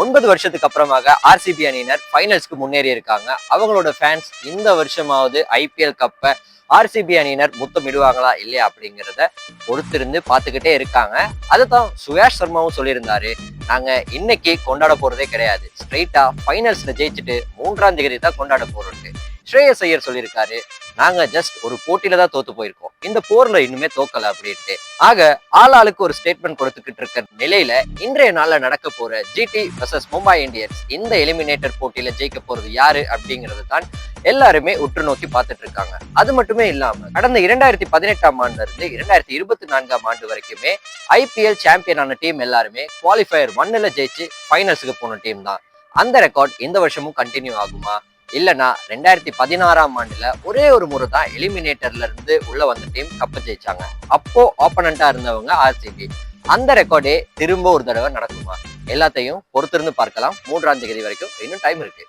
ஒன்பது வருஷத்துக்கு அப்புறமாக ஆர்சிபி அணியினர் ஃபைனல்ஸ்க்கு முன்னேறி இருக்காங்க. அவங்களோட ஃபேன்ஸ் இந்த வருஷமாவது ஐபிஎல் கப்பை ஆர்சிபி அணியினர் முத்தமிடுவாங்களா இல்லையா அப்படிங்கிறத பொறுத்திருந்து பார்த்துக்கிட்டே இருக்காங்க. அதை தான் சுயாஷ் சர்மாவும் சொல்லியிருந்தாரு. நாங்க இன்னைக்கு கொண்டாட போறதே கிடையாது. ஸ்ட்ரைட்டா ஃபைனல்ஸ்ல ஜெயிச்சுட்டு மூன்றாம் தேதி தான் கொண்டாட போறோம்ட்டு ஸ்ரேயஸ் ஐயர் சொல்லியிருக்காரு. நாங்க ஜஸ்ட் ஒரு போட்டியில தான் தோத்து போயிருக்கோம். இந்த போர்ல இன்னுமே தோக்கல அப்படின்ட்டு. ஆக ஆளாளுக்கு ஒரு ஸ்டேட்மெண்ட் கொடுத்துக்கிட்டு இருக்க நிலையில இன்றைய நாள்ல நடக்க போற ஜிடி வர்சஸ் மும்பை இந்தியன்ஸ் இந்த எலிமினேட்டர் போட்டியில ஜெயிக்க போறது யாரு அப்படிங்கிறது தான் எல்லாருமே உற்று நோக்கி பார்த்துட்டு இருக்காங்க. அது மட்டுமே இல்லாம கடந்த இரண்டாயிரத்தி பதினெட்டாம் ஆண்டுல இருந்து இரண்டாயிரத்தி இருபத்தி நான்காம் ஆண்டு வரைக்குமே ஐபிஎல் சாம்பியனான டீம் எல்லாருமே குவாலிஃபயர் ஒன்னுல ஜெயிச்சு ஃபைனல்ஸுக்கு போன டீம் தான். அந்த ரெக்கார்ட் இந்த வருஷமும் கண்டினியூ ஆகுமா? இல்லனா ரெண்டாயிரத்தி பதினாறாம் ஆண்டுல ஒரே ஒரு முறை தான் எலிமினேட்டர்ல இருந்து உள்ள வந்த டீம் கப்பு ஜெயிச்சாங்க. அப்போ ஆப்பனண்டா இருந்தவங்க ஆர்சிபி அந்த ரெக்கார்டே திரும்ப ஒரு தடவை நடக்குமா? எல்லாத்தையும் பொறுத்திருந்து பார்க்கலாம். மூன்றாம் தேதி வரைக்கும் இன்னும் டைம் இருக்கு.